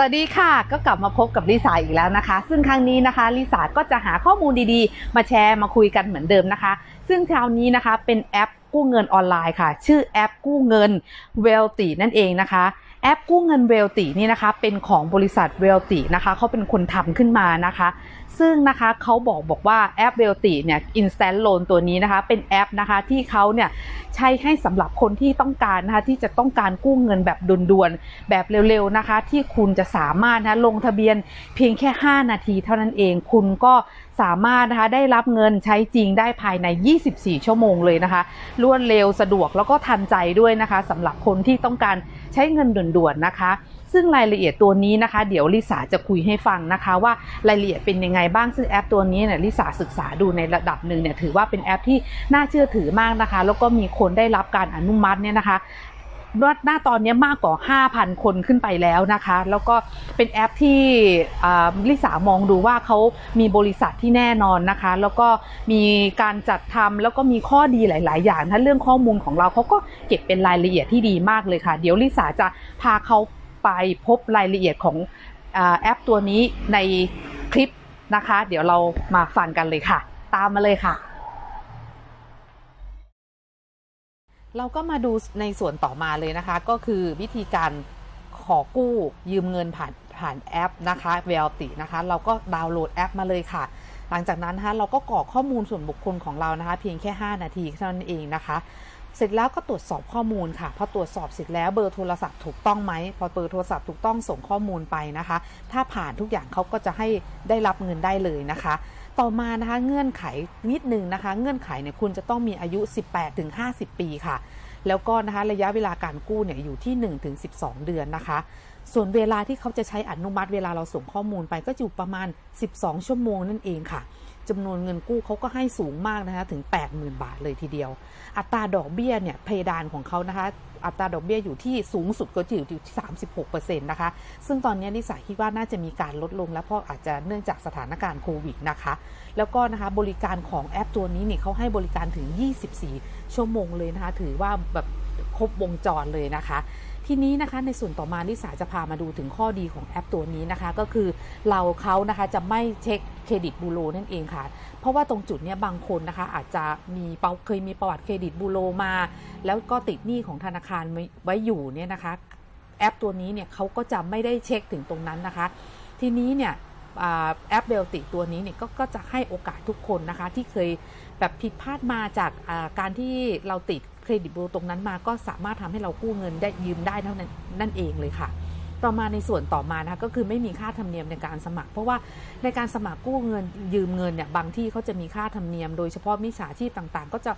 สวัสดีค่ะก็กลับมาพบกับลิสาอีกแล้วนะคะ ซึ่งครั้งนี้นะคะลิสาก็จะหาข้อมูลดีๆ มาแชร์มาคุยกันเหมือนเดิมนะคะ ซึ่งคราวนี้นะคะเป็นแอปกู้เงินออนไลน์ค่ะ ชื่อแอปกู้เงินเวลตีนั่นเองนะคะแอปกู้เงินเวลตินี่นะคะเป็นของบริษัทเวลตินะคะเขาเป็นคนทำขึ้นมานะคะซึ่งนะคะเขาบอกบอกว่าแอปเวลติเนี่ย Instant Loan ตัวนี้นะคะ เป็นแอปนะคะที่เขาเนี่ยใช้ให้สำหรับคนที่ต้องการนะคะที่จะต้องการกู้เงินแบบด่วนๆแบบเร็วๆนะคะ ที่คุณจะสามารถนะลงทะเบียนเพียงแค่ 5 นาทีเท่านั้นเองคุณก็สามารถนะคะได้รับเงินใช้จริงได้ภายใน 24 ชั่วโมงเลยนะคะ รวดเร็วสะดวกแล้วก็ทันใจด้วยนะคะสำหรับคนที่ต้องการใช้เงินด่วนๆนะคะ ซึ่งรายละเอียดตัวนี้นะคะ เดี๋ยวลิสาจะคุยให้ฟังนะคะว่ารายละเอียดเป็นยังไงบ้างซึ่งแอปตัวนี้เนี่ยลิสาศึกษาดูในระดับหนึ่งเนี่ยถือว่าเป็นแอปที่น่าเชื่อถือมากนะคะ แล้วก็มีคนได้รับการอนุมัติเนี่ยนะคะหน้าตอนนี้มากกว่า 5,000 คนขึ้นไปแล้วนะคะ แล้วก็เป็นแอปที่ลิสามองดูว่าเขามีบริษัทที่แน่นอนนะคะ แล้วก็มีการจัดทำแล้วก็มีข้อดีหลาย ๆ อย่างถ้าเรื่องข้อมูลของเราเขาก็เก็บเป็นรายละเอียดที่ดีมากเลยค่ะ เดี๋ยวลิสาจะพาเขาไปพบรายละเอียดของอแอปตัวนี้ใน นะคะ เดี๋ยวเรามาฟังกันเลยค่ะ ตามมาเลยค่ะ เราก็มาดูในส่วนต่อมาเลยนะคะ ก็คือวิธีการขอกู้ยืมเงินผ่านผ่านแอปนะคะเวลตินะคะ เราก็ดาวน์โหลดแอปมาเลยค่ะ หลังจากนั้นนะคะเราก็กรอกข้อมูลส่วนบุคคลของเรานะคะ เพียงแค่ 5 นาทีเท่านั้นเองนะคะ เสร็จแล้วก็ตรวจสอบข้อมูลค่ะพอตรวจสอบเสร็จแล้วเบอร์โทรศัพท์ถูกต้องไหมพอเบอร์โทรศัพท์ถูกต้องส่งข้อมูลไปนะคะ ถ้าผ่านทุกอย่างเขาก็จะให้ได้รับเงินได้เลยนะคะ ต่อมานะคะเงื่อนไขนิดนึงนะคะ เงื่อนไขเนี่ยคุณจะต้องมีอายุ 18-50 ปีค่ะ แล้วก็นะคะระยะเวลาการกู้เนี่ยอยู่ที่ 1-12 เดือนนะคะส่วนเวลาที่เขาจะใช้อนุมัติเวลาเราส่งข้อมูลไปก็อยู่ประมาณ 12 ชั่วโมงนั่นเองค่ะ จำนวนเงินกู้เขาก็ให้สูงมากนะคะถึง 80,000 บาทเลยทีเดียว อัตราดอกเบี้ยเนี่ยเพดานของเขานะคะอัตราดอกเบี้ยอยู่ที่สูงสุดก็อยู่ที่ 36%นะคะ ซึ่งตอนนี้นิสาคิดว่าน่าจะมีการลดลง แล้วเพราะอาจจะเนื่องจากสถานการณ์โควิดนะคะ แล้วก็นะคะบริการของแอปตัวนี้เนี่ยเขาให้บริการถึง 24 ชั่วโมงเลยนะคะ ถือว่าแบบครบวงจรเลยนะคะ ทีนี้นะคะในส่วนต่อมาลิสาจะพามาดูถึงข้อดีของแอปตัวนี้นะคะ ก็คือเราเขานะคะจะไม่เช็คเครดิตบูโรนั่นเองค่ะ เพราะว่าตรงจุดเนี้ยบางคนนะคะ อาจจะมีเปาเคยมีประวัติเครดิตบูโรมา แล้วก็ติดหนี้ของธนาคารไว้อยู่เนี่ยนะคะ แอปตัวนี้เนี่ยเขาก็จะไม่ได้เช็คถึงตรงนั้นนะคะ ทีนี้เนี่ย แอปเบลติตัวนี้เนี่ยกก็จะให้โอกาสทุกคนนะคะ ที่เคยแบบผิดพลาดมาจากการที่เราติดเครดิตบูตรงนั้นมาก็สามารถทำให้เรากู้เงินได้ยืมได้เท่านั้นนั่นเองเลยค่ะ ต่อมาในส่วนต่อมานะคะก็คือไม่มีค่าธรรมเนียมในการสมัคร เพราะว่าในการสมัครกู้เงินยืมเงินเนี่ยบางที่เขาจะมีค่าธรรมเนียม โดยเฉพาะมิจฉาชีพต่างๆ ก็จะ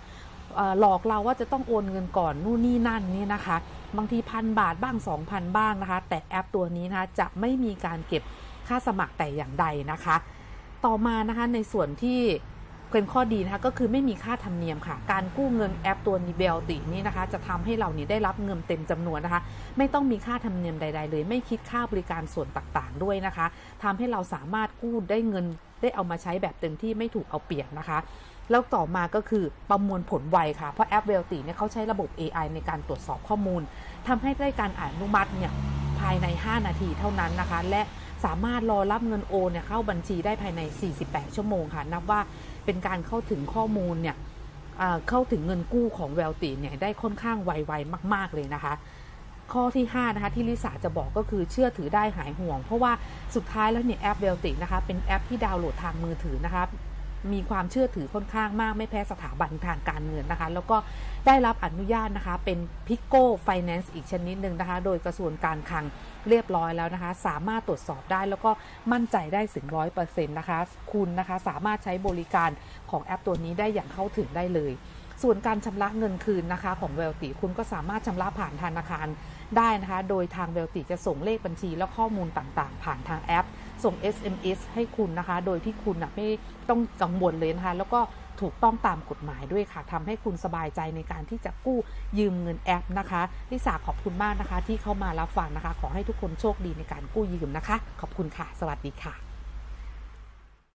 หลอกเราว่าจะต้องโอนเงินก่อนนู่นนี่นั่นนี่นะคะ บางทีพันบาทบ้าง 2,000 บ้างนะคะ แต่แอปตัวนี้นะคะจะไม่มีการเก็บ ค่าสมัครแต่อย่างใดนะคะ ต่อมานะคะในส่วนที่เป็นข้อดีนะคะก็คือไม่มีค่าธรรมเนียมค่ะ การกู้เงินแอปตัวนี้เบลตินี้นะคะ จะทำให้เรานี่ได้รับเงินเต็มจำนวนนะคะ ไม่ต้องมีค่าธรรมเนียมใด ๆ เลย ไม่คิดค่าบริการส่วนต่างๆ ด้วยนะคะทำให้เราสามารถกู้ได้เงินได้เอามาใช้แบบเต็มที่ไม่ถูกเอาเปรียบนะคะ แล้วต่อมาก็คือประมวลผลไวค่ะ เพราะแอปเวลติเนี่ยเขาใช้ระบบ AI ในการตรวจสอบข้อมูลทำให้ได้การอนุมัติเนี่ยภายใน 5 นาทีเท่านั้นนะคะ และ สามารถรอรับเงินโอนเนี่ยเข้าบัญชีได้ภายใน 48 ชั่วโมงค่ะ นับว่าเป็นการเข้าถึงข้อมูลเนี่ยเข้าถึงเงินกู้ของแวลตีเนี่ยได้ค่อนข้างไวๆมาก ๆเลยนะคะ ข้อที่5นะคะที่ลิสาจะบอกก็คือเชื่อถือได้หายห่วง เพราะว่าสุดท้ายแล้วเนี่ยแอปเวลตินะคะเป็นแอปที่ดาวน์โหลดทางมือถือนะคะ มีความเชื่อถือค่อนข้างมากไม่แพ้สถาบันทางการเงินนะคะ แล้วก็ได้รับอนุญาตนะคะ เป็น Pico Finance อีกชนิดหนึ่งนะคะ โดยกระทรวงการคลังเรียบร้อยแล้วนะคะ สามารถตรวจสอบได้แล้วก็มั่นใจได้ถึงร้อยเปอร์เซ็นต์นะคะ คุณนะคะสามารถใช้บริการของแอปตัวนี้ได้อย่างเข้าถึงได้เลย ส่วนการชำระเงินคืนนะคะ ของเวลติคุณก็สามารถชำระผ่านธนาคาร ได้นะคะ โดยทางเวลติจะส่งเลขบัญชีและข้อมูลต่างๆ ผ่านทางแอป ส่ง SMS ให้คุณนะคะ โดยที่คุณนะไม่ต้องกังวลเลยนะคะ แล้วก็ถูกต้องตามกฎหมายด้วยค่ะทำให้คุณสบายใจในการที่จะกู้ยืมเงินแอปนะคะลิสาขอบคุณมากนะคะ ที่เข้ามารับฟังนะคะ ขอให้ทุกคนโชคดีในการกู้ยืมนะคะ ขอบคุณค่ะ สวัสดีค่ะ